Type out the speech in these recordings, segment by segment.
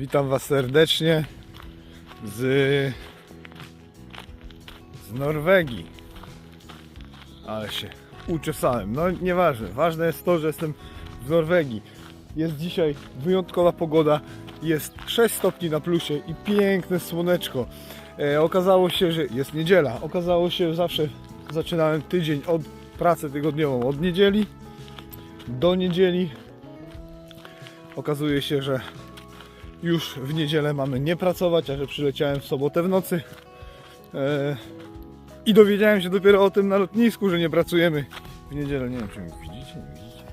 Witam Was serdecznie z, z Norwegii. Ale się uczesałem. No nieważne. Ważne jest to, że jestem w Norwegii. Jest dzisiaj wyjątkowa pogoda. Jest 6 stopni na plusie i piękne słoneczko. E, okazało się, że jest niedziela. Okazało się, że zawsze zaczynałem tydzień od pracę tygodniową od niedzieli do niedzieli. Okazuje się, że już w niedzielę mamy nie pracować, a że przyleciałem w sobotę w nocy. E, I dowiedziałem się dopiero o tym na lotnisku, że nie pracujemy w niedzielę. Nie wiem, czy widzicie, nie widzicie.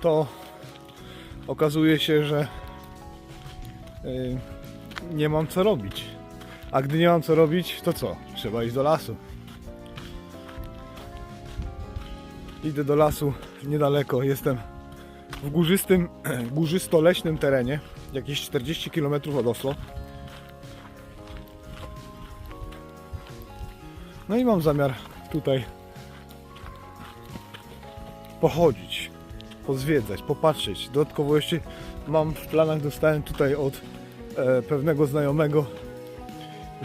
To okazuje się, że e, nie mam co robić. A gdy nie mam co robić, to co? Trzeba iść do lasu. Idę do lasu niedaleko. Jestem w górzystym, górzysto-leśnym terenie, jakieś 40 km od Oslo. No i mam zamiar tutaj pochodzić, pozwiedzać, popatrzeć. Dodatkowo jeszcze mam w planach, dostałem tutaj od e, pewnego znajomego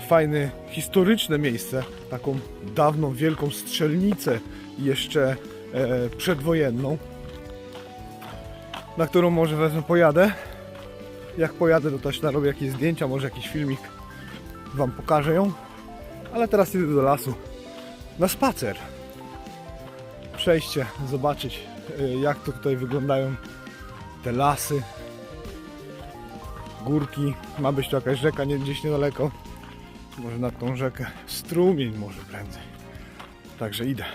fajne, historyczne miejsce, taką dawną, wielką strzelnicę jeszcze e, przedwojenną na którą może wezmę pojadę. Jak pojadę, to też narobię jakieś zdjęcia, może jakiś filmik Wam pokażę ją. Ale teraz idę do lasu na spacer. Przejście, zobaczyć y, jak to tutaj wyglądają te lasy, górki. Ma być to jakaś rzeka nie, gdzieś niedaleko. Może nad tą rzekę strumień może prędzej. Także idę.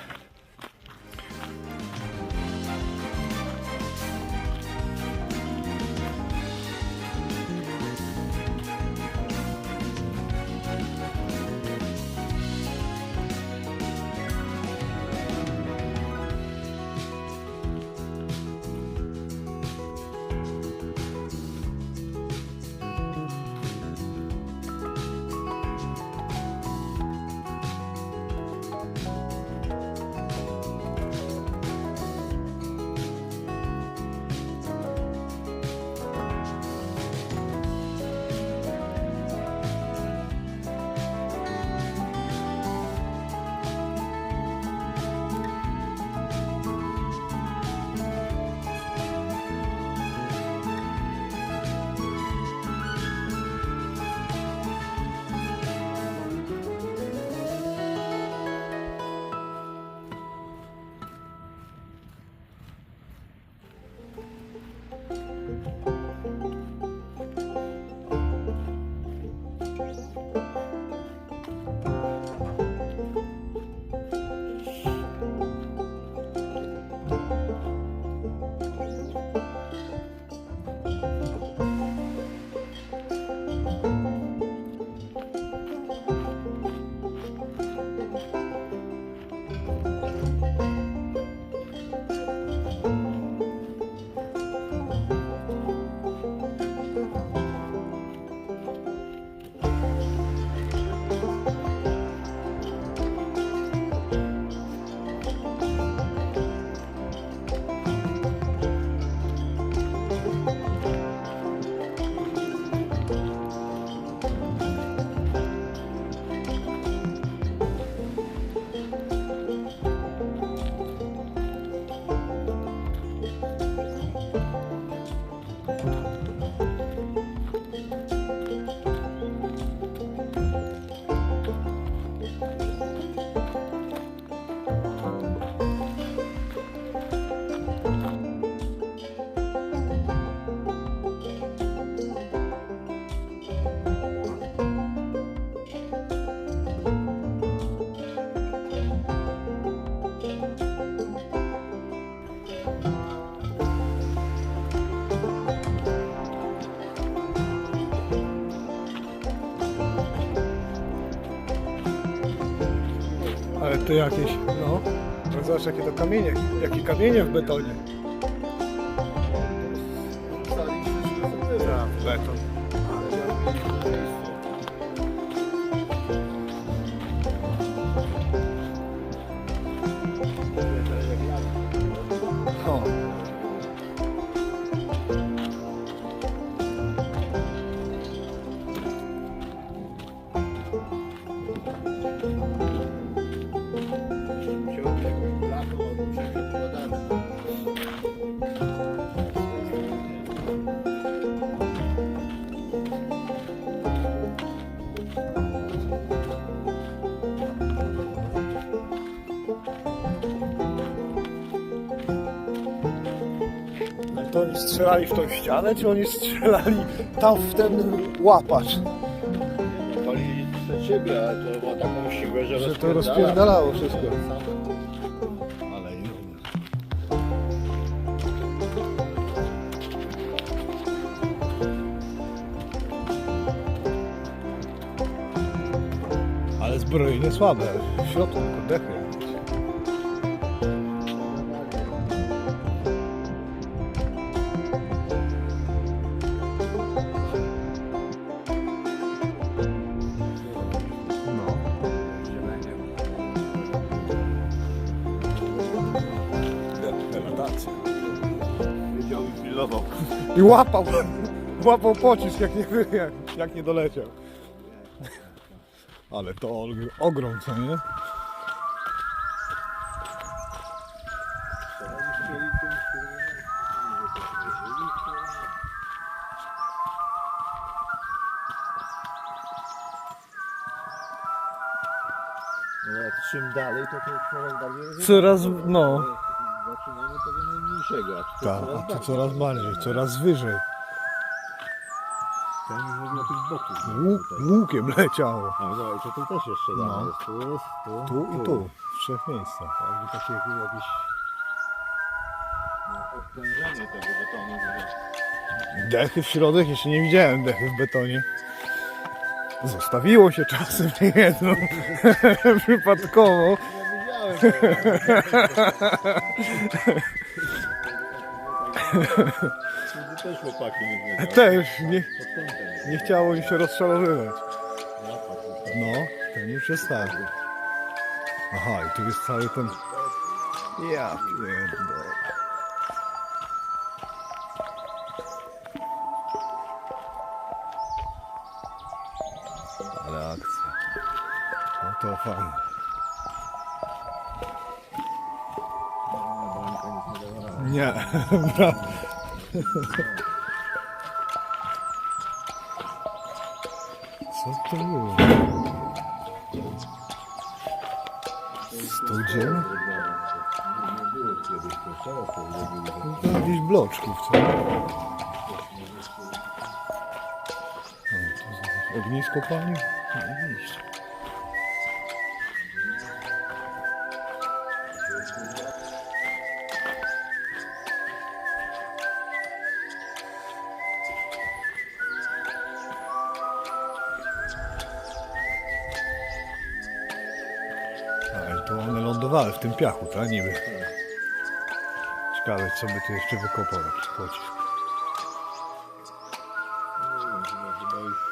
Ale to jakieś, no. no zobacz jakie to kamienie, jakie kamienie w betonie. Tak, beton. To oni strzelali w tą ścianę, czy oni strzelali tam w ten łapacz? Siebie, ale to ma taką siłę, że, Że to rozpierdala. rozpierdalało wszystko. Ale inny. Ale zbrojenie słabe, w środku dechy. Wiedział i łapał, łapał pocisk jak nie, jak, jak nie doleciał. Ale to ogrom, co nie? No jak czym dalej, to to coraz bardziej. Coraz, no. Tego najmniejszego, a tu Tak, coraz a bardziej. coraz bardziej, coraz wyżej. Ten już ogóle tych boków. Łuk, łukiem leciało. A zobacz, to tu też jeszcze No. dalej jest. Tu jest, tu, Tu i tu, w trzech miejscach. Jakby takie jakieś no, odprężenie tego betonu. Dechy w środek, jeszcze nie widziałem dechy w betonie. Zostawiło się czasem nie jedną przypadkowo. Ja widziałem. Też chłopaki nie wiedział. Też nie, nie chciało im się rozszalowywać. No, ten już jest tak. Aha, i tu jest cały ten... Ja pierdolę. Ale akcja. No to fajnie. Nie. Co to było? Studzień? Kiedyś, to jakieś bloczków, co? O, ognisko pali? Oczywiście. A, lądowały w tym piachu, tak? Niby. Ciekawe, co by tu jeszcze wykopał jakiś pocisk.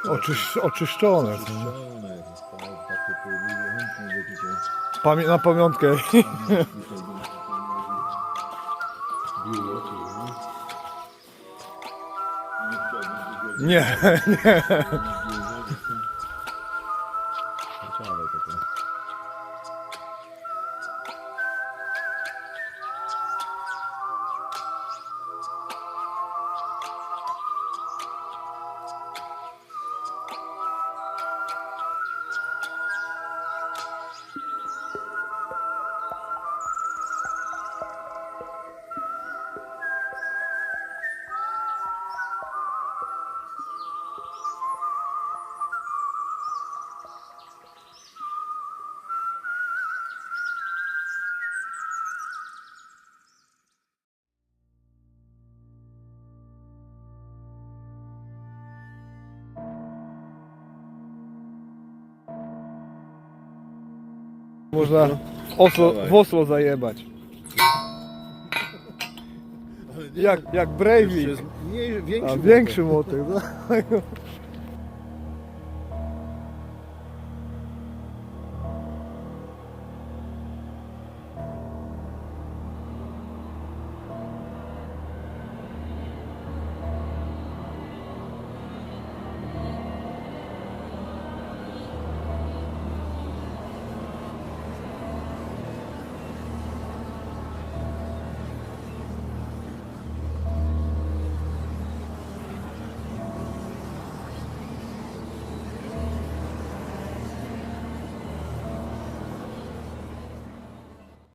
Oczysz, oczyszczone. Pamię na pamiątkę. Nie, nie. Można w Oslo, w Oslo zajebać. Jak, jak Breivik. Nie, A większy. większy młotek. No.